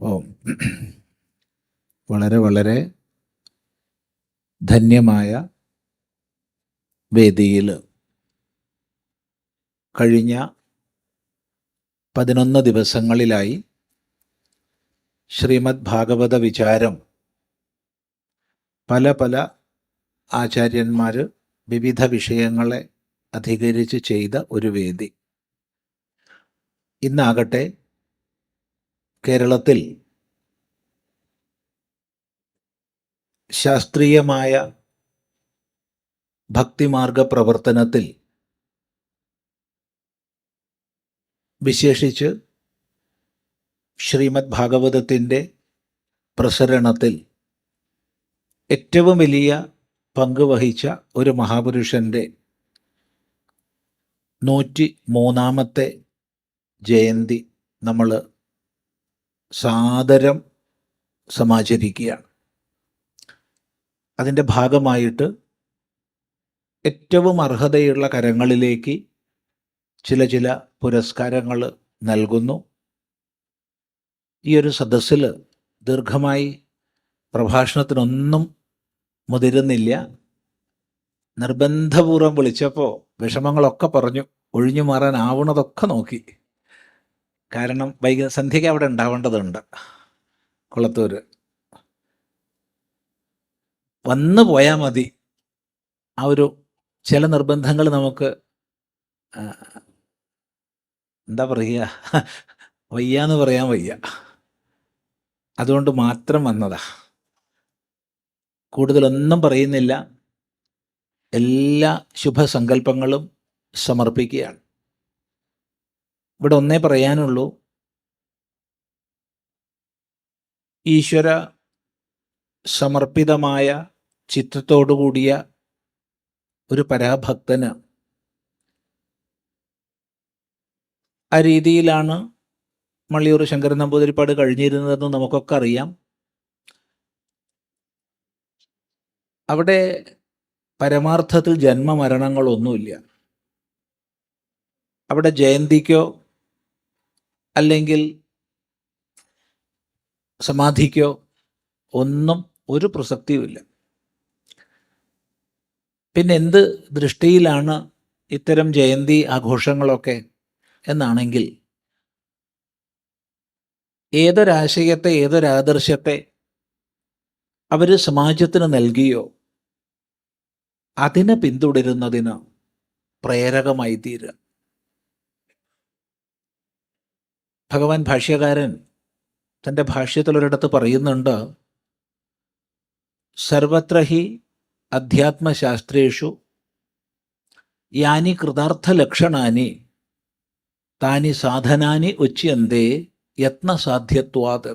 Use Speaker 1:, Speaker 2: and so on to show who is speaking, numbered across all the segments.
Speaker 1: ഓം. വളരെ വളരെ ധന്യമായ വേദിയിൽ കഴിഞ്ഞ പതിനൊന്ന് ദിവസങ്ങളിലായി ശ്രീമദ് ഭാഗവത വിചാരം പല പല ആചാര്യന്മാർ വിവിധ വിഷയങ്ങളെ അധികരിച്ച് ചെയ്ത ഒരു വേദി. ഇന്നാകട്ടെ കേരളത്തിൽ ശാസ്ത്രീയമായ ഭക്തിമാർഗ പ്രവർത്തനത്തിൽ വിശേഷിച്ച് ശ്രീമദ് ഭാഗവതത്തിന്റെ പ്രസരണത്തിൽ ഏറ്റവും വലിയ പങ്കുവഹിച്ച ഒരു മഹാപുരുഷന്റെ നൂറ്റി മൂന്നാമത്തെ ജയന്തി നമ്മൾ സാദരം സമാചരിക്കുകയാണ്. അതിന്റെ ഭാഗമായിട്ട് ഏറ്റവും അർഹതയുള്ള കരങ്ങളിലേക്ക് ചില ചില പുരസ്കാരങ്ങൾ നൽകുന്നു. ഈ ഒരു സദസ്സിൽ ദീർഘമായി പ്രഭാഷണത്തിനൊന്നും മുതിരുന്നില്ല. നിർബന്ധപൂർവം വിളിച്ചപ്പോൾ വിഷമങ്ങളൊക്കെ പറഞ്ഞു ഒഴിഞ്ഞു മാറാൻ ആവണതൊക്കെ നോക്കി. കാരണം വൈകി സന്ധ്യയ്ക്ക് അവിടെ ഉണ്ടാവേണ്ടതുണ്ട്. കുളത്തൂര്. വന്നു പോയാൽ മതി. ആ ഒരു ചില നിർബന്ധങ്ങൾ നമുക്ക് എന്താ പറയുക? വയ്യാന്ന് പറയാൻ വയ്യ. അതുകൊണ്ട് മാത്രം വന്നതാ. കൂടുതലൊന്നും പറയുന്നില്ല. എല്ലാ ശുഭസങ്കല്പങ്ങളും സമർപ്പിക്കുകയാണ്. ഇവിടെ ഒന്നേ പറയാനുള്ളൂ. ഈശ്വര സമർപ്പിതമായ ചിത്രത്തോടു കൂടിയ ഒരു പരാഭക്തന് ആ രീതിയിലാണ് മള്ളിയൂർ ശങ്കരൻ നമ്പൂതിരിപ്പാട് കഴിഞ്ഞിരുന്നതെന്ന് നമുക്കൊക്കെ അറിയാം. അവിടെ പരമാർത്ഥത്തിൽ ജന്മമരണങ്ങളൊന്നുമില്ല. അവിടെ ജയന്തിക്കോ അല്ലെങ്കിൽ സമാധിക്കോ ഒന്നും ഒരു പ്രസക്തിയുമില്ല. പിന്നെ എന്ത് ദൃഷ്ടിയിലാണ് ഇത്തരം ജയന്തി ആഘോഷങ്ങളൊക്കെ എന്നാണെങ്കിൽ ഏതൊരാശയത്തെ ഏതൊരാദർശത്തെ അവർ സമാജത്തിന് നൽകിയോ അതിനെ പിന്തുടരുന്നതിന് പ്രേരകമായി തീരുക ഭഗവാൻ ഭാഷ്യകാരൻ തന്റെ ഭാഷ്യത്തിൽ ഒരിടത്ത് പറയുന്നുണ്ട് സർവത്ര ഹി അധ്യാത്മശാസ്ത്രേഷു യാനി കൃതാർത്ഥലക്ഷണാനി താനി സാധനാനി ഉച്യന്തേ യത്നസാധ്യത്വാത്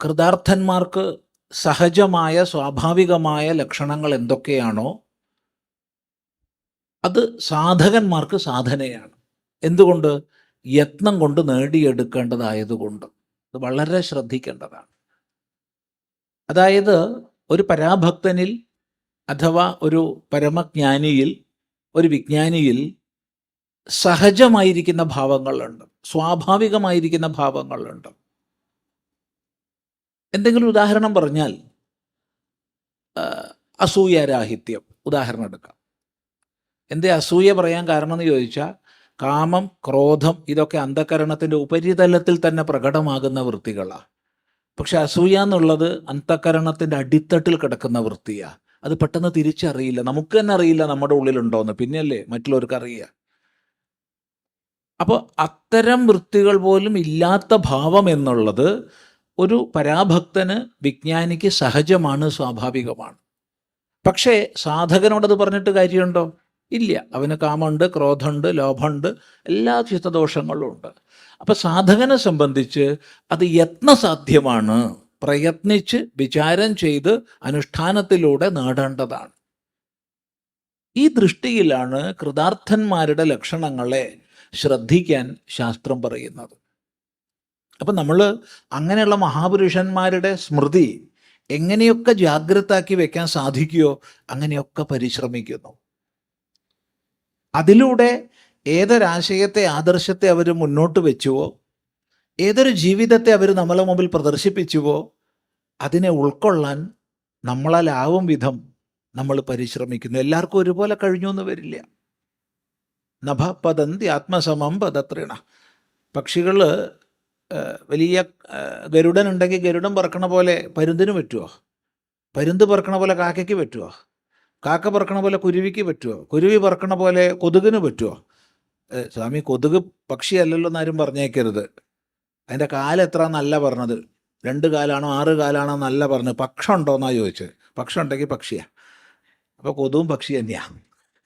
Speaker 1: കൃതാർത്ഥന്മാർക്ക് സഹജമായ സ്വാഭാവികമായ ലക്ഷണങ്ങൾ എന്തൊക്കെയാണോ അത് സാധകന്മാർക്ക് സാധനയാണ്. എന്തുകൊണ്ട്? യത്നം കൊണ്ട് നേടിയെടുക്കേണ്ടതായതുകൊണ്ട്. ഇത് വളരെ ശ്രദ്ധിക്കേണ്ടതാണ്. അതായത് ഒരു പരാഭക്തനിൽ അഥവാ ഒരു പരമജ്ഞാനിയിൽ ഒരു വിജ്ഞാനിയിൽ സഹജമായിരിക്കുന്ന ഭാവങ്ങളുണ്ട്. സ്വാഭാവികമായിരിക്കുന്ന ഭാവങ്ങളുണ്ട്. എന്തെങ്കിലും ഉദാഹരണം പറഞ്ഞാൽ അസൂയാരാഹിത്യം. ഉദാഹരണം എടുക്കാം. എന്തേ അസൂയ പറയാൻ കാരണം എന്ന് ചോദിച്ചാൽ കാമം ക്രോധം ഇതൊക്കെ അന്ധകരണത്തിന്റെ ഉപരിതലത്തിൽ തന്നെ പ്രകടമാകുന്ന വൃത്തികളാണ് പക്ഷെ അസൂയ എന്നുള്ളത് അന്ധകരണത്തിന്റെ അടിത്തട്ടിൽ കിടക്കുന്ന വൃത്തിയാണ് അത് പെട്ടെന്ന് തിരിച്ചറിയില്ല. നമുക്ക് തന്നെ അറിയില്ല നമ്മുടെ ഉള്ളിലുണ്ടോന്ന്. പിന്നെയല്ലേ മറ്റുള്ളവർക്ക് അറിയുക. അപ്പോൾ അത്തരം വൃത്തികൾ പോലും ഇല്ലാത്ത ഭാവം എന്നുള്ളത് ഒരു പരാഭക്തന് വിജ്ഞാനിക്ക് സഹജമാണ് സ്വാഭാവികമാണ്. പക്ഷേ സാധകനോടത് പറഞ്ഞിട്ട് കാര്യമുണ്ടോ? ഇല്ല. അവന് കാമുണ്ട് ക്രോധമുണ്ട് ലോഭമുണ്ട് എല്ലാ ചിത്തദോഷങ്ങളും ഉണ്ട്. അപ്പം സാധകനെ സംബന്ധിച്ച് അത് യത്നസാധ്യമാണ്. പ്രയത്നിച്ച് വിചാരം ചെയ്ത് അനുഷ്ഠാനത്തിലൂടെ നേടേണ്ടതാണ്. ഈ ദൃഷ്ടിയിലാണ് കൃതാർത്ഥന്മാരുടെ ലക്ഷണങ്ങളെ ശ്രദ്ധിക്കാൻ ശാസ്ത്രം പറയുന്നത്. അപ്പം നമ്മൾ അങ്ങനെയുള്ള മഹാപുരുഷന്മാരുടെ സ്മൃതി എങ്ങനെയൊക്കെ ജാഗ്രതാക്കി വെക്കാൻ സാധിക്കുമോ അങ്ങനെയൊക്കെ പരിശ്രമിക്കുന്നു. അതിലൂടെ ഏതൊരാശയത്തെ ആദർശത്തെ അവർ മുന്നോട്ട് വെച്ചുവോ? ഏതൊരു ജീവിതത്തെ അവർ നമ്മളെ മുമ്പിൽ പ്രദർശിപ്പിച്ചുവോ? അതിനെ ഉൾക്കൊള്ളാൻ നമ്മളാലാവും വിധം നമ്മൾ പരിശ്രമിക്കുന്നു. എല്ലാവർക്കും ഒരുപോലെ കഴിഞ്ഞു എന്ന് വരില്ല. നഭ പതന്തി ആത്മസമം പദത്രിണ. പക്ഷികൾ വലിയ ഗരുഡൻ ഉണ്ടെങ്കിൽ ഗരുഡൻ പറക്കണ പോലെ പരുന്തിന് പറ്റുമോ പരുന്ത് പറക്കണ പോലെ കാക്കയ്ക്ക് പറ്റുമോ കാക്ക പറക്കണ പോലെ കുരുവിക്ക് പറ്റുമോ കുരുവി പറക്കണ പോലെ കൊതുകിന് പറ്റുമോ സ്വാമി കൊതുക് പക്ഷിയല്ലല്ലോ എന്നാരും പറഞ്ഞേക്കരുത്. അതിന്റെ കാലെത്ര എന്നല്ല പറഞ്ഞത്. രണ്ട് കാലാണോ ആറ് കാലാണോ എന്നല്ല പറഞ്ഞത്. പക്ഷം ഉണ്ടോ എന്നാ ചോദിച്ചത്. പക്ഷം ഉണ്ടെങ്കിൽ പക്ഷിയാ. അപ്പോൾ കൊതുവും പക്ഷി തന്നെയാ.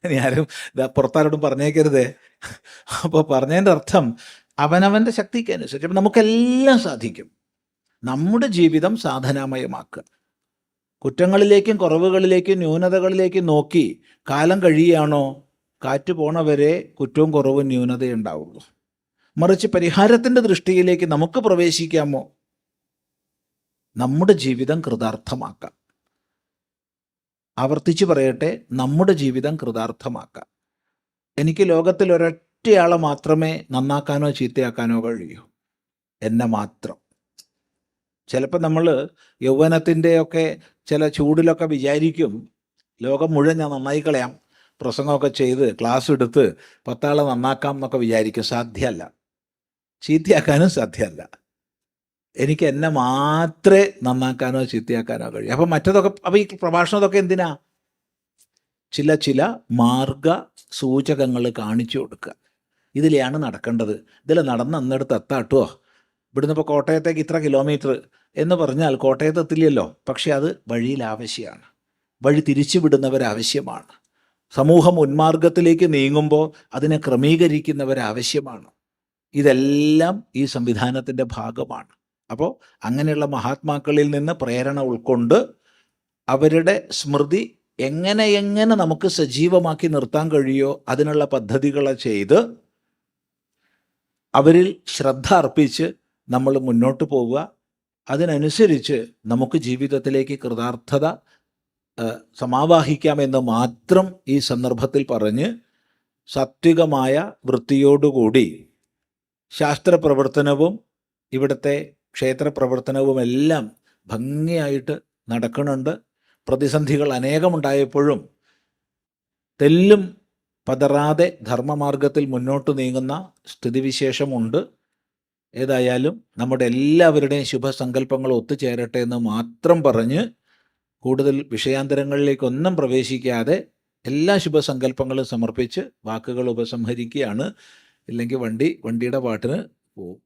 Speaker 1: ഇനി ആരും പുറത്താരോടും പറഞ്ഞേക്കരുതേ. അപ്പോൾ പറഞ്ഞതിന്റെ അർത്ഥം അവനവന്റെ ശക്തിക്ക് അനുസരിച്ച് നമുക്കെല്ലാം സാധിക്കും. നമ്മുടെ ജീവിതം സാധനാമയമാക്കുക. കുറ്റങ്ങളിലേക്കും കുറവുകളിലേക്കും ന്യൂനതകളിലേക്കും നോക്കി കാലം കഴിയുകയാണോ? കാറ്റ് പോണവരെ കുറ്റവും കുറവും ന്യൂനതയും ഉണ്ടാവുള്ളൂ. മറിച്ച് പരിഹാരത്തിന്റെ ദൃഷ്ടിയിലേക്ക് നമുക്ക് പ്രവേശിക്കാമോ? നമ്മുടെ ജീവിതം കൃതാർത്ഥമാക്കാം. ആവർത്തിച്ച് പറയട്ടെ നമ്മുടെ ജീവിതം കൃതാർത്ഥമാക്കാം. എനിക്ക് ലോകത്തിൽ ഒരൊറ്റയാളെ മാത്രമേ നന്നാക്കാനോ ചീത്തയാക്കാനോ കഴിയൂ. എന്നെ മാത്രം. ചിലപ്പോൾ നമ്മൾ യൗവനത്തിന്റെയൊക്കെ ചില ചൂടിലൊക്കെ വിചാരിക്കും ലോകം മുഴുവൻ ഞാൻ നന്നായി കളയാം പ്രസംഗമൊക്കെ ചെയ്ത് ക്ലാസ് എടുത്ത് പത്താളെ നന്നാക്കാം എന്നൊക്കെ വിചാരിക്കും. സാധ്യമല്ല ചീത്തയാക്കാനും സാധ്യമല്ല എനിക്ക് എന്നെ മാത്രമേ നന്നാക്കാനോ ചീത്തയാക്കാനോ കഴിയും. അപ്പം മറ്റതൊക്കെ അപ്പം ഈ പ്രഭാഷണമൊക്കെ എന്തിനാ? ചില ചില മാർഗ സൂചകങ്ങൾ കാണിച്ചു കൊടുക്കുക. ഇതിലെയാണ് നടക്കേണ്ടത്. ഇതിൽ നടന്ന് അന്നെടുത്ത് എത്താട്ടുമോ ഇവിടുന്ന് ഇപ്പോൾ കോട്ടയത്തേക്ക് ഇത്ര കിലോമീറ്റർ എന്ന് പറഞ്ഞാൽ കോട്ടയത്ത് എത്തില്ലല്ലോ. പക്ഷേ അത് വഴിയിൽ ആവശ്യമാണ് വഴി തിരിച്ചു വിടുന്നവരാവശ്യമാണ്. സമൂഹം ഉന്മാർഗത്തിലേക്ക് നീങ്ങുമ്പോൾ അതിനെ ക്രമീകരിക്കുന്നവരാവശ്യമാണ്. ഇതെല്ലാം ഈ സംവിധാനത്തിന്റെ ഭാഗമാണ്. അപ്പോൾ അങ്ങനെയുള്ള മഹാത്മാക്കളിൽ നിന്ന് പ്രേരണ ഉൾക്കൊണ്ട് അവരുടെ സ്മൃതി എങ്ങനെ എങ്ങനെ നമുക്ക് സജീവമാക്കി നിർത്താൻ കഴിയുമോ അതിനുള്ള പദ്ധതികളെ ചെയ്ത് അവരിൽ ശ്രദ്ധ അർപ്പിച്ച് നമ്മൾ മുന്നോട്ട് പോവുക. അതിനനുസരിച്ച് നമുക്ക് ജീവിതത്തിലേക്ക് കൃതാർത്ഥത സമാവാഹിക്കാമെന്ന് മാത്രം ഈ സന്ദർഭത്തിൽ പറഞ്ഞ് സാത്വികമായ വൃത്തിയോടുകൂടി ശാസ്ത്രപ്രവർത്തനവും ഇവിടുത്തെ ക്ഷേത്രപ്രവർത്തനവുമെല്ലാം ഭംഗിയായിട്ട് നടക്കുന്നുണ്ട്. പ്രതിസന്ധികൾ അനേകമുണ്ടായപ്പോഴും തെല്ലും പതറാതെ ധർമ്മമാർഗത്തിൽ മുന്നോട്ട് നീങ്ങുന്ന സ്ഥിതിവിശേഷമുണ്ട്. ഏതായാലും നമ്മുടെ എല്ലാവരുടെയും ശുഭസങ്കല്പങ്ങൾ ഒത്തുചേരട്ടെ എന്ന് മാത്രം പറഞ്ഞ് കൂടുതൽ വിഷയാന്തരങ്ങളിലേക്കൊന്നും പ്രവേശിക്കാതെ എല്ലാ ശുഭസങ്കല്പങ്ങളും സമർപ്പിച്ച് വാക്കുകൾ ഉപസംഹരിക്കുകയാണ്. ഇല്ലെങ്കിൽ വണ്ടി വണ്ടിയുടെ പാട്ടിന് പോവും